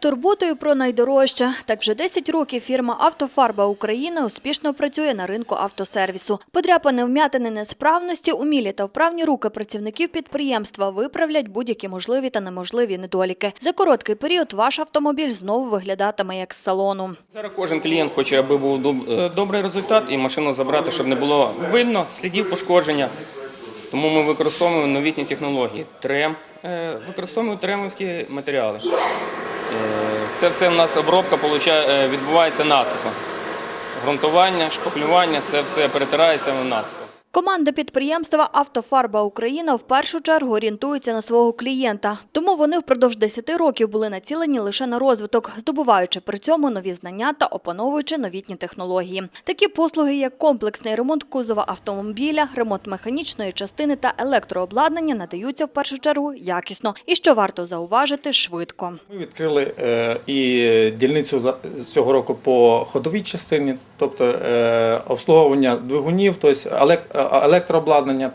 турботою про найдорожче. Так вже 10 років фірма «Автофарба Україна» успішно працює на ринку автосервісу. Подряпини, вм'ятини, несправності, умілі та вправні руки працівників підприємства виправлять будь-які можливі та неможливі недоліки. За короткий період ваш автомобіль знову виглядатиме як з салону. Зараз кожен клієнт хоче, аби був е, добрий результат і машину забрати, щоб не було видно слідів пошкодження. Тому ми використовуємо новітні технології. Трем, е, використовуємо тремовські матеріали. Е, Це все в нас обробка е, відбувається насипом. Грунтування, шпаклювання це все перетирається в насипом. Команда підприємства «Автофарба Україна» в першу чергу орієнтується на свого клієнта. Тому вони впродовж 10 років були націлені лише на розвиток, здобуваючи при цьому нові знання та опановуючи новітні технології. Такі послуги, як комплексний ремонт кузова автомобіля, ремонт механічної частини та електрообладнання надаються в першу чергу якісно і, що варто зауважити, швидко. Ми відкрили е, і дільницю цього року по ходовій частині, тобто е, обслуговування двигунів, тобто елек- е, електрообладнання.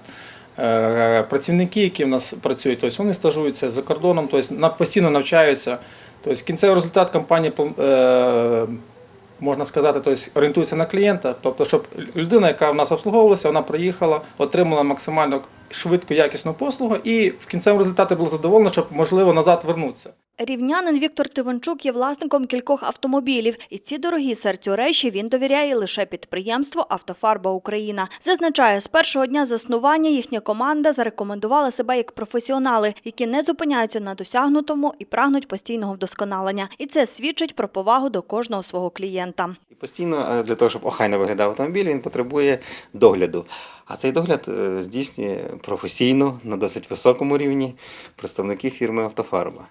Е, Працівники, які в нас працюють, тобто вони стажуються за кордоном, тобто постійно навчаються. Тобто кінцевий результат компанії е, можна сказати, тобто орієнтується на клієнта, тобто, щоб людина, яка в нас обслуговувалася, вона приїхала, отримала максимально швидку, якісну послугу, і в кінцевому результаті була задоволена, щоб можливо назад вернутися. Рівнянин Віктор Тивончук є власником кількох автомобілів, і ці дорогі серцю речі він довіряє лише підприємству «Автофарба Україна». Зазначає, з першого дня заснування їхня команда зарекомендувала себе як професіонали, які не зупиняються на досягнутому і прагнуть постійного вдосконалення. І це свідчить про повагу до кожного свого клієнта. Постійно е, для того, щоб охайно виглядав автомобіль, він потребує догляду. А цей догляд е, здійснює професійно на досить високому рівні представники фірми Автофарба.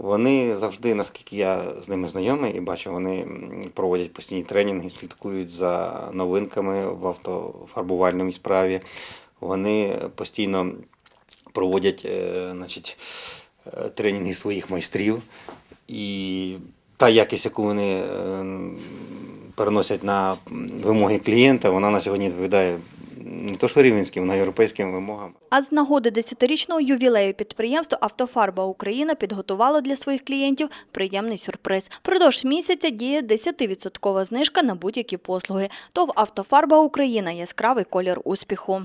Вони завжди, наскільки я з ними знайомий і бачу, вони проводять постійні тренінги, слідкують за новинками в автофарбувальній справі. Вони постійно проводять е, значить, е, тренінги своїх майстрів. І та якість, яку вони е, переносять на вимоги клієнта, вона на сьогодні відповідає не то що рівненським, а європейським вимогам. А з нагоди 10-річного ювілею підприємство «Автофарба Україна» підготувало для своїх клієнтів приємний сюрприз. Продовж місяця діє 10% знижка на будь-які послуги. То в «Автофарба Україна» яскравий колір успіху.